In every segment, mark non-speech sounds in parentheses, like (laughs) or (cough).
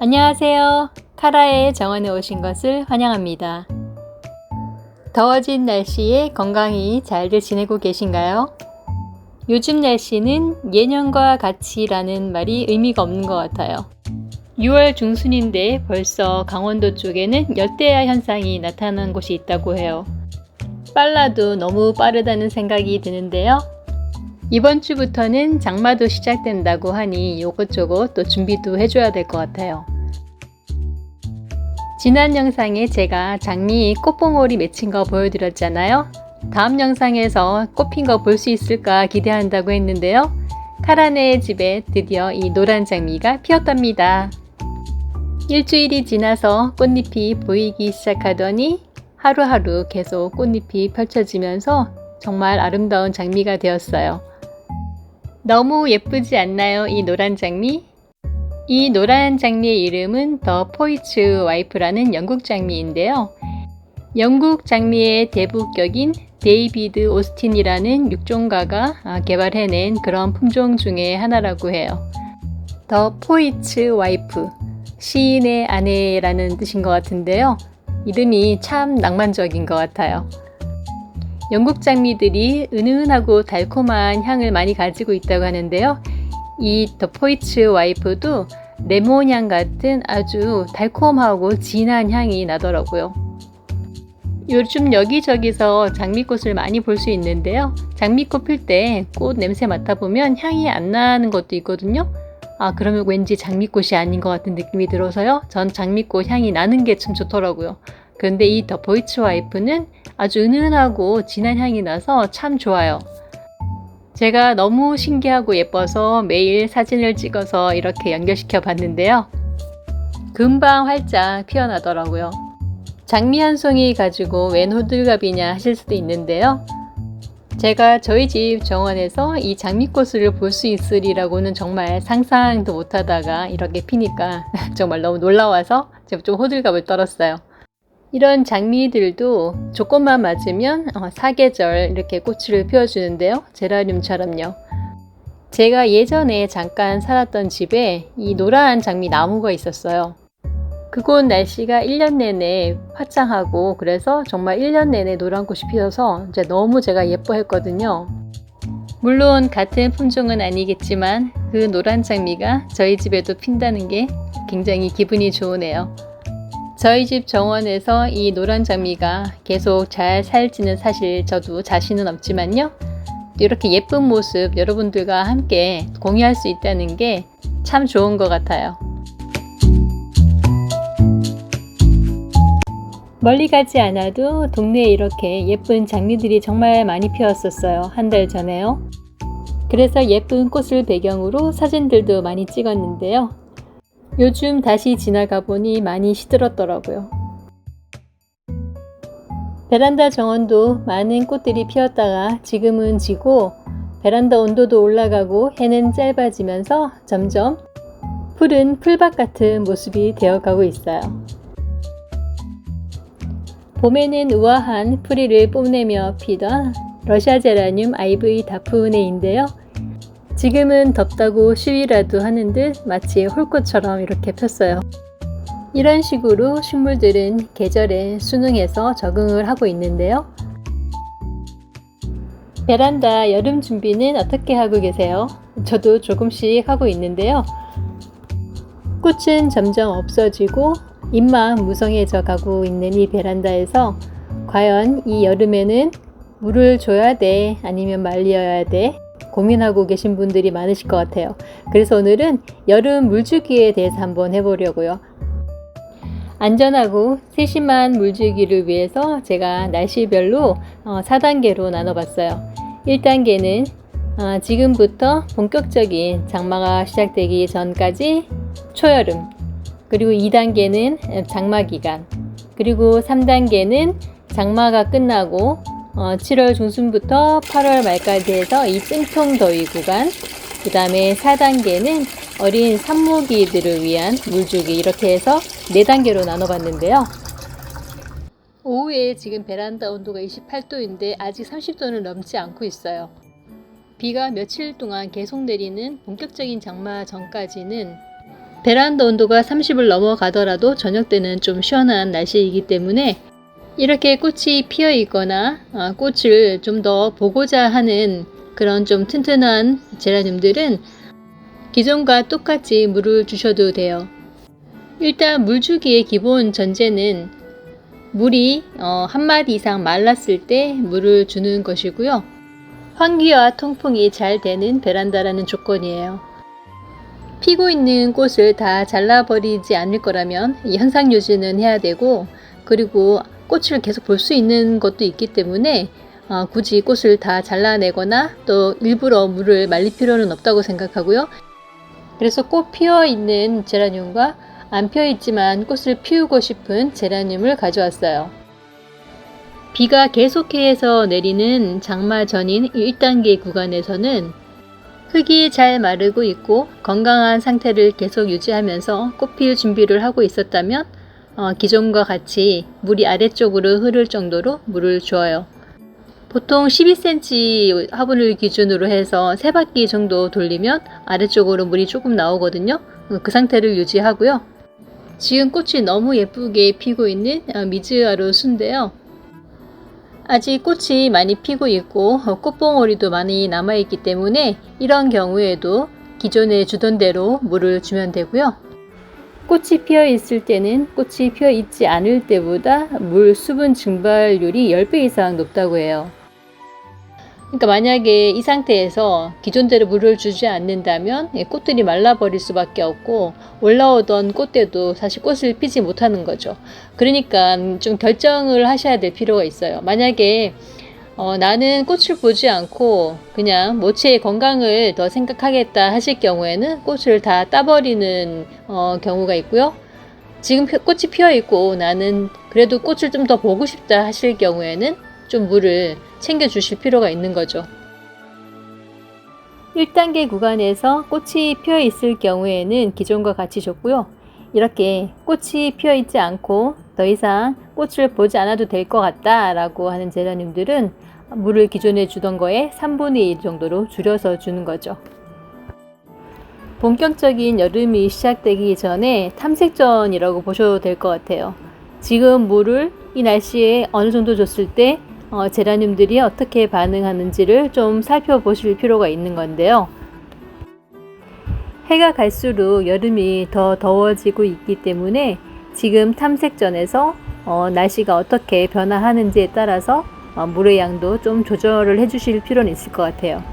안녕하세요. 카라의 정원에 오신 것을 환영합니다. 더워진 날씨에 건강히 잘들 지내고 계신가요? 요즘 날씨는 예년과 같이라는 말이 의미가 없는 것 같아요. 6월 중순인데 벌써 강원도 쪽에는 열대야 현상이 나타난 곳이 있다고 해요. 빨라도 너무 빠르다는 생각이 드는데요. 이번 주부터는 장마도 시작된다고 하니 요것저것 또 준비도 해줘야 될 것 같아요. 지난 영상에 제가 장미 꽃봉오리 맺힌 거 보여드렸잖아요. 다음 영상에서 꽃핀 거 볼 수 있을까 기대한다고 했는데요. 카라네의 집에 드디어 이 노란 장미가 피었답니다. 일주일이 지나서 꽃잎이 보이기 시작하더니 하루하루 계속 꽃잎이 펼쳐지면서 정말 아름다운 장미가 되었어요. 너무 예쁘지 않나요? 이 노란 장미? 이 노란 장미의 이름은 더 포이츠 와이프라는 영국 장미인데요. 영국 장미의 대부격인 데이비드 오스틴이라는 육종가가 아, 개발해낸 그런 품종 중에 하나라고 해요. 더 포이츠 와이프, 시인의 아내라는 뜻인 것 같은데요. 이름이 참 낭만적인 것 같아요. 영국 장미들이 은은하고 달콤한 향을 많이 가지고 있다고 하는데요. 이 더 포이츠 와이프도 레몬향 같은 아주 달콤하고 진한 향이 나더라고요. 요즘 여기저기서 장미꽃을 많이 볼 수 있는데요. 장미꽃 필 때 꽃 냄새 맡아보면 향이 안 나는 것도 있거든요. 아, 그러면 왠지 장미꽃이 아닌 것 같은 느낌이 들어서요. 전 장미꽃 향이 나는 게 참 좋더라고요. 그런데 이 더 보이츠 와이프는 아주 은은하고 진한 향이 나서 참 좋아요. 제가 너무 신기하고 예뻐서 매일 사진을 찍어서 이렇게 연결시켜 봤는데요. 금방 활짝 피어나더라고요. 장미 한 송이 가지고 웬 호들갑이냐 하실 수도 있는데요. 제가 저희 집 정원에서 이 장미꽃을 볼 수 있으리라고는 정말 상상도 못하다가 이렇게 피니까 (laughs) 정말 너무 놀라워서 제가 좀 호들갑을 떨었어요. 이런 장미들도 조건만 맞으면 어, 사계절 이렇게 꽃을 피워주는데요. 제라늄처럼요. 제가 예전에 잠깐 살았던 집에 이 노란 장미 나무가 있었어요. 그곳 날씨가 1년 내내 화창하고 그래서 정말 1년 내내 노란 꽃이 피어서 이제 너무 제가 예뻐했거든요. 물론 같은 품종은 아니겠지만 그 노란 장미가 저희 집에도 핀다는 게 굉장히 기분이 좋으네요. 저희 집 정원에서 이 노란 장미가 계속 잘 살지는 사실 저도 자신은 없지만요. 이렇게 예쁜 모습 여러분들과 함께 공유할 수 있다는 게 참 좋은 것 같아요. 멀리 가지 않아도 동네에 이렇게 예쁜 장미들이 정말 많이 피었었어요. 한 달 전에요. 그래서 예쁜 꽃을 배경으로 사진들도 많이 찍었는데요. 요즘 다시 지나가 보니 많이 시들었더라고요. 베란다 정원도 많은 꽃들이 피었다가 지금은 지고 베란다 온도도 올라가고 해는 짧아지면서 점점 푸른 풀밭 같은 모습이 되어가고 있어요. 봄에는 우아한 뿌리를 뽐내며 피던 러시아 제라늄 IV 다프네인데요. 지금은 덥다고 쉬위라도 하는 듯 마치 홀꽃처럼 이렇게 폈어요. 이런 식으로 식물들은 계절에 순응해서 적응을 하고 있는데요. 베란다 여름 준비는 어떻게 하고 계세요? 저도 조금씩 하고 있는데요. 꽃은 점점 없어지고 잎만 무성해져 가고 있는 이 베란다에서 과연 이 여름에는 물을 줘야 돼? 아니면 말려야 돼? 고민하고 계신 분들이 많으실 것 같아요. 그래서 오늘은 여름 물주기에 대해서 한번 해보려고요. 안전하고 세심한 물주기를 위해서 제가 날씨별로 4단계로 나눠봤어요. 1단계는 어, 지금부터 본격적인 장마가 시작되기 전까지 초여름, 그리고 2단계는 장마 기간, 그리고 3단계는 장마가 끝나고 7월 중순부터 8월 말까지 해서 이 찜통 더위 구간, 그 다음에 4단계는 어린 산모기들을 위한 물주기 이렇게 해서 4단계로 나눠봤는데요. 오후에 지금 베란다 온도가 28도인데 아직 30도는 넘지 않고 있어요. 비가 며칠 동안 계속 내리는 본격적인 장마 전까지는 베란다 온도가 30을 넘어가더라도 저녁 때는 좀 시원한 날씨이기 때문에 이렇게 꽃이 피어 있거나 아, 꽃을 좀 더 보고자 하는 그런 좀 튼튼한 제라늄들은 기존과 똑같이 물을 주셔도 돼요. 일단 물 주기의 기본 전제는 물이 어, 한 마디 이상 말랐을 때 물을 주는 것이고요. 환기와 통풍이 잘 되는 베란다라는 조건이에요. 피고 있는 꽃을 다 잘라버리지 않을 거라면 이 현상 유지는 해야 되고 그리고 꽃을 계속 볼 수 있는 것도 있기 때문에 어, 굳이 꽃을 다 잘라내거나 또 일부러 물을 말릴 필요는 없다고 생각하고요. 그래서 꽃 피어 있는 제라늄과 안 피어 있지만 꽃을 피우고 싶은 제라늄을 가져왔어요. 비가 계속해서 내리는 장마 전인 1단계 구간에서는 흙이 잘 마르고 있고 건강한 상태를 계속 유지하면서 꽃필 준비를 하고 있었다면 어, 기존과 같이 물이 아래쪽으로 흐를 정도로 물을 주어요. 보통 12cm 화분을 기준으로 해서 세 바퀴 정도 돌리면 아래쪽으로 물이 조금 나오거든요. 어, 그 상태를 유지하고요. 지금 꽃이 너무 예쁘게 피고 있는 어, 미즈아루 순인데요. 아직 꽃이 많이 피고 있고 어, 꽃봉오리도 많이 남아있기 때문에 이런 경우에도 기존에 주던 대로 물을 주면 되고요. 꽃이 피어 있을 때는 꽃이 피어 있지 않을 때보다 물 수분 증발률이 10배 이상 높다고 해요. 그러니까 만약에 이 상태에서 기존대로 물을 주지 않는다면 예, 꽃들이 말라버릴 수밖에 없고 올라오던 꽃대도 사실 꽃을 피지 못하는 거죠. 그러니까 좀 결정을 하셔야 될 필요가 있어요. 만약에 어, 나는 꽃을 보지 않고 그냥 모체의 건강을 더 생각하겠다 하실 경우에는 꽃을 다 따버리는 어, 경우가 있고요. 지금 피- 꽃이 피어 있고 나는 그래도 꽃을 좀 더 보고 싶다 하실 경우에는 좀 물을 챙겨 주실 필요가 있는 거죠. 1단계 구간에서 꽃이 피어 있을 경우에는 기존과 같이 줬고요. 이렇게 꽃이 피어 있지 않고 더 이상 꽃을 보지 않아도 될 것 같다라고 하는 제라늄들은 물을 기존에 주던 거에 3분의 1 정도로 줄여서 주는 거죠. 본격적인 여름이 시작되기 전에 탐색전이라고 보셔도 될 것 같아요. 지금 물을 이 날씨에 어느 정도 줬을 때 어, 제라늄들이 어떻게 반응하는지를 좀 살펴보실 필요가 있는 건데요. 해가 갈수록 여름이 더 더워지고 있기 때문에 지금 탐색전에서 어, 날씨가 어떻게 변화하는지에 따라서 어, 물의 양도 좀 조절을 해주실 필요는 있을 것 같아요.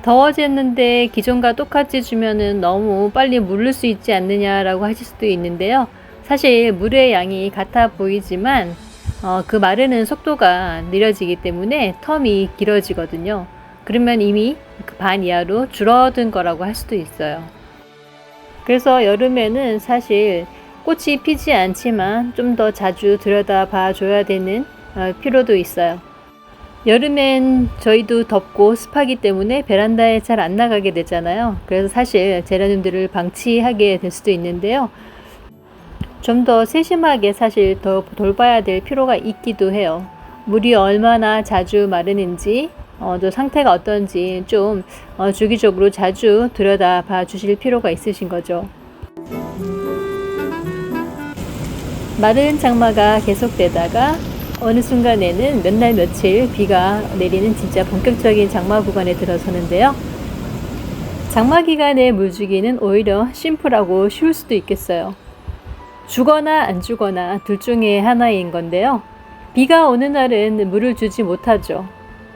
더워졌는데 기존과 똑같이 주면은 너무 빨리 물을 수 있지 않느냐라고 하실 수도 있는데요. 사실 물의 양이 같아 보이지만 어, 그 마르는 속도가 느려지기 때문에 텀이 길어지거든요. 그러면 이미 그 반 이하로 줄어든 거라고 할 수도 있어요. 그래서 여름에는 사실 꽃이 피지 않지만 좀 더 자주 들여다 봐 줘야 되는 어, 필요도 있어요. 여름엔 저희도 덥고 습하기 때문에 베란다에 잘 안 나가게 되잖아요. 그래서 사실 제라늄들을 방치하게 될 수도 있는데요. 좀 더 세심하게 사실 더 돌봐야 될 필요가 있기도 해요. 물이 얼마나 자주 마르는지, 어, 또 상태가 어떤지 좀 어, 주기적으로 자주 들여다 봐 주실 필요가 있으신 거죠. 마른 장마가 계속되다가 어느 순간에는 몇 날 며칠 비가 내리는 진짜 본격적인 장마 구간에 들어서는데요. 장마 기간에 물 주기는 오히려 심플하고 쉬울 수도 있겠어요. 주거나 안 주거나 둘 중에 하나인 건데요. 비가 오는 날은 물을 주지 못하죠.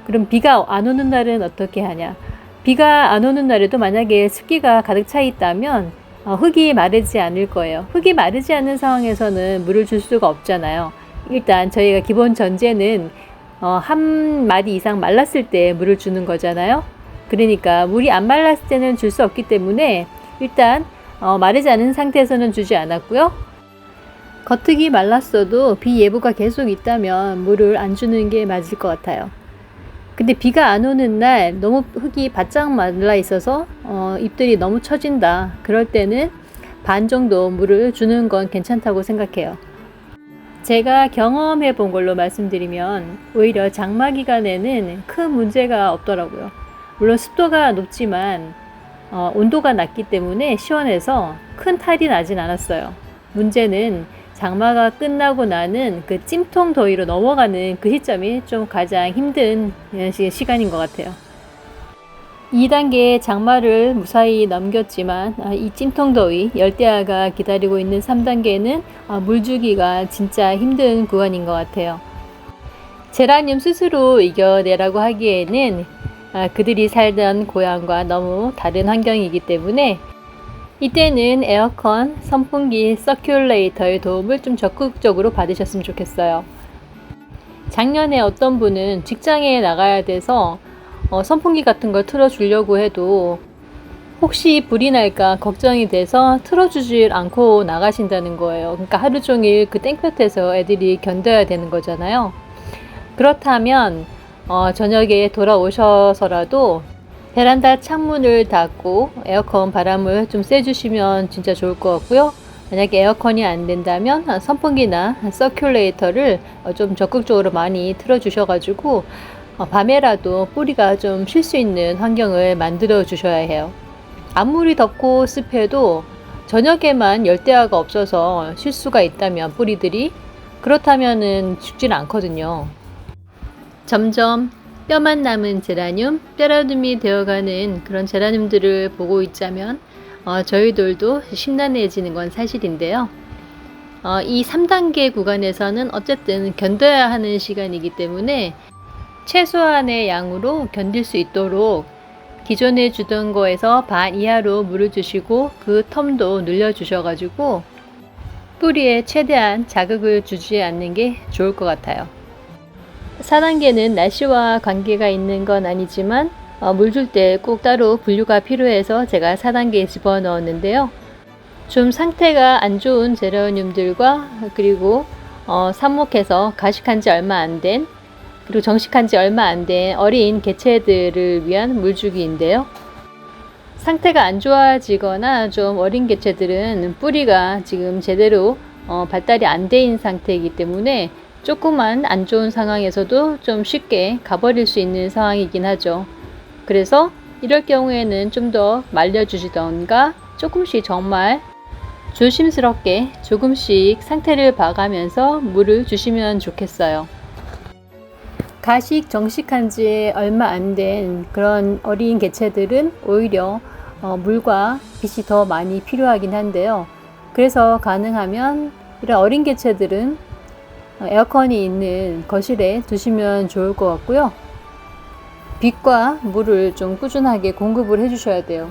그럼 비가 안 오는 날은 어떻게 하냐? 비가 안 오는 날에도 만약에 습기가 가득 차 있다면 어, 흙이 마르지 않을 거예요. 흙이 마르지 않는 상황에서는 물을 줄 수가 없잖아요. 일단 저희가 기본 전제는 어, 한 마디 이상 말랐을 때 물을 주는 거잖아요. 그러니까 물이 안 말랐을 때는 줄 수 없기 때문에 일단 어, 마르지 않은 상태에서는 주지 않았고요. 겉흙이 말랐어도 비 예보가 계속 있다면 물을 안 주는 게 맞을 것 같아요. 근데 비가 안 오는 날 너무 흙이 바짝 말라 있어서 어, 잎들이 너무 처진다. 그럴 때는 반 정도 물을 주는 건 괜찮다고 생각해요. 제가 경험해 본 걸로 말씀드리면 오히려 장마 기간에는 큰 문제가 없더라고요. 물론 습도가 높지만 어, 온도가 낮기 때문에 시원해서 큰 탈이 나진 않았어요. 문제는 장마가 끝나고 나는 그 찜통 더위로 넘어가는 그 시점이 좀 가장 힘든 시- 시간인 것 같아요. 2단계 장마를 무사히 넘겼지만 아, 이 찜통 더위 열대야가 기다리고 있는 3단계는 아, 물주기가 진짜 힘든 구간인 것 같아요. 제라늄 스스로 이겨내라고 하기에는 아, 그들이 살던 고향과 너무 다른 환경이기 때문에 이때는 에어컨, 선풍기, 서큘레이터의 도움을 좀 적극적으로 받으셨으면 좋겠어요. 작년에 어떤 분은 직장에 나가야 돼서 어, 선풍기 같은 걸 틀어주려고 해도 혹시 불이 날까 걱정이 돼서 틀어주질 않고 나가신다는 거예요. 그러니까 하루 종일 그 땡볕에서 애들이 견뎌야 되는 거잖아요. 그렇다면 어, 저녁에 돌아오셔서라도 베란다 창문을 닫고 에어컨 바람을 좀 쐬주시면 진짜 좋을 것 같고요. 만약에 에어컨이 안 된다면 선풍기나 서큘레이터를 어, 좀 적극적으로 많이 틀어주셔가지고 어, 밤에라도 뿌리가 좀 쉴 수 있는 환경을 만들어 주셔야 해요. 아무리 덥고 습해도 저녁에만 열대야가 없어서 쉴 수가 있다면 뿌리들이 그렇다면은 죽지는 않거든요. 점점 뼈만 남은 제라늄, 뼈라둠이 되어가는 그런 제라늄들을 보고 있자면 어, 저희들도 심란해지는 건 사실인데요. 어, 이 3단계 구간에서는 어쨌든 견뎌야 하는 시간이기 때문에 최소한의 양으로 견딜 수 있도록 기존에 주던 거에서 반 이하로 물을 주시고 그 텀도 늘려 주셔가지고 뿌리에 최대한 자극을 주지 않는 게 좋을 것 같아요. 4단계는 날씨와 관계가 있는 건 아니지만 어, 물줄 때 꼭 따로 분류가 필요해서 제가 4단계에 집어 넣었는데요. 좀 상태가 안 좋은 제라늄들과 그리고 어, 삽목해서 가식한 지 얼마 안 된 그리고 정식한 지 얼마 안 된 어린 개체들을 위한 물주기인데요. 상태가 안 좋아지거나 좀 어린 개체들은 뿌리가 지금 제대로 어, 발달이 안 돼 있는 상태이기 때문에 조금만 안 좋은 상황에서도 좀 쉽게 가버릴 수 있는 상황이긴 하죠. 그래서 이럴 경우에는 좀 더 말려주시던가 조금씩 정말 조심스럽게 조금씩 상태를 봐가면서 물을 주시면 좋겠어요. 가식 정식한 지 얼마 안 된 그런 어린 개체들은 오히려 어, 물과 빛이 더 많이 필요하긴 한데요. 그래서 가능하면 이런 어린 개체들은 어, 에어컨이 있는 거실에 두시면 좋을 것 같고요. 빛과 물을 좀 꾸준하게 공급을 해주셔야 돼요.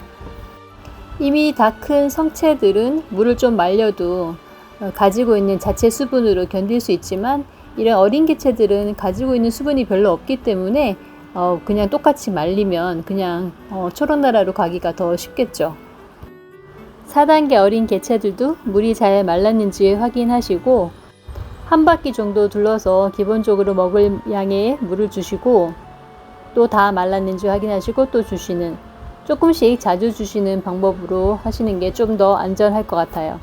이미 다 큰 성체들은 물을 좀 말려도 어, 가지고 있는 자체 수분으로 견딜 수 있지만 이런 어린 개체들은 가지고 있는 수분이 별로 없기 때문에 어, 그냥 똑같이 말리면 그냥 어, 초록나라로 가기가 더 쉽겠죠. 4단계 어린 개체들도 물이 잘 말랐는지 확인하시고 한 바퀴 정도 둘러서 기본적으로 먹을 양의 물을 주시고 또 다 말랐는지 확인하시고 또 주시는 조금씩 자주 주시는 방법으로 하시는 게 좀 더 안전할 것 같아요.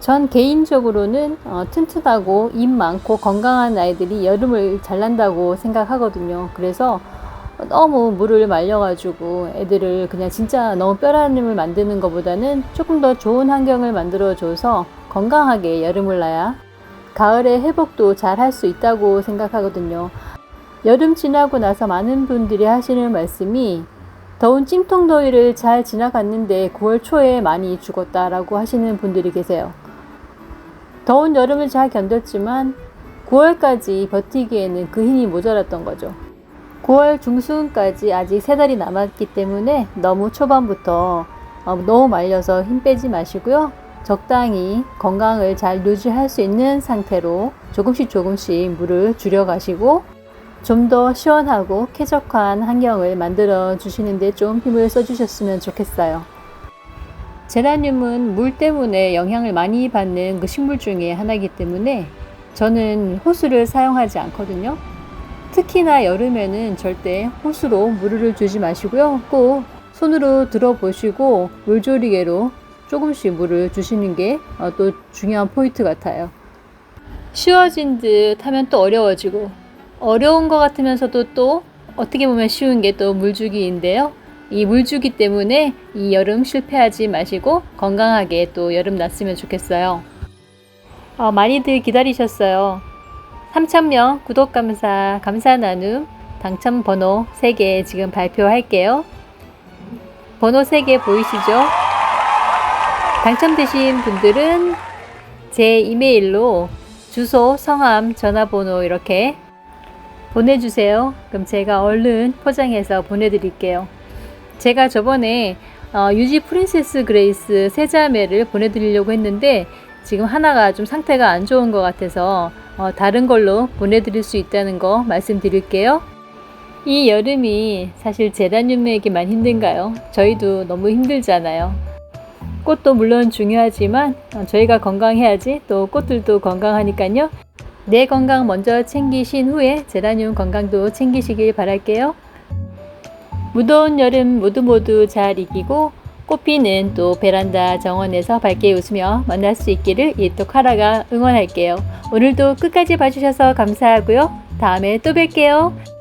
전 개인적으로는 어, 튼튼하고 입 많고 건강한 아이들이 여름을 잘 난다고 생각하거든요. 그래서 너무 물을 말려가지고 애들을 그냥 진짜 너무 뼈라님을 만드는 것보다는 조금 더 좋은 환경을 만들어줘서 건강하게 여름을 나야 가을에 회복도 잘 할 수 있다고 생각하거든요. 여름 지나고 나서 많은 분들이 하시는 말씀이 더운 찜통 더위를 잘 지나갔는데 9월 초에 많이 죽었다라고 하시는 분들이 계세요. 더운 여름을 잘 견뎠지만 9월까지 버티기에는 그 힘이 모자랐던 거죠. 9월 중순까지 아직 세 달이 남았기 때문에 너무 초반부터 어, 너무 말려서 힘 빼지 마시고요. 적당히 건강을 잘 유지할 수 있는 상태로 조금씩 조금씩 물을 줄여가시고 좀 더 시원하고 쾌적한 환경을 만들어 주시는데 좀 힘을 써주셨으면 좋겠어요. 제라늄은 물 때문에 영향을 많이 받는 그 식물 중에 하나이기 때문에 저는 호수를 사용하지 않거든요. 특히나 여름에는 절대 호수로 물을 주지 마시고요. 꼭 손으로 들어보시고 물조리개로 조금씩 물을 주시는 게 또 중요한 포인트 같아요. 쉬워진 듯 하면 또 어려워지고 어려운 것 같으면서도 또 어떻게 보면 쉬운 게 또 물주기인데요. 이 물주기 때문에 이 여름 실패하지 마시고 건강하게 또 여름 났으면 좋겠어요. 어, 많이들 기다리셨어요. 3,000명 구독 감사, 감사 나눔 당첨 번호 3개 지금 발표할게요. 번호 3개 보이시죠? 당첨되신 분들은 제 이메일로 주소, 성함, 전화번호 이렇게 보내주세요. 그럼 제가 얼른 포장해서 보내드릴게요. 제가 저번에 어, 유지 프린세스 그레이스 세 자매를 보내드리려고 했는데 지금 하나가 좀 상태가 안 좋은 것 같아서 어, 다른 걸로 보내드릴 수 있다는 거 말씀드릴게요. 이 여름이 사실 제라늄에게만 힘든가요? 저희도 너무 힘들잖아요. 꽃도 물론 중요하지만 어, 저희가 건강해야지 또 꽃들도 건강하니까요. 내 건강 먼저 챙기신 후에 제라늄 건강도 챙기시길 바랄게요. 무더운 여름 모두 모두 잘 이기고 꽃피는 또 베란다 정원에서 밝게 웃으며 만날 수 있기를 이토카라가 응원할게요. 오늘도 끝까지 봐주셔서 감사하고요. 다음에 또 뵐게요.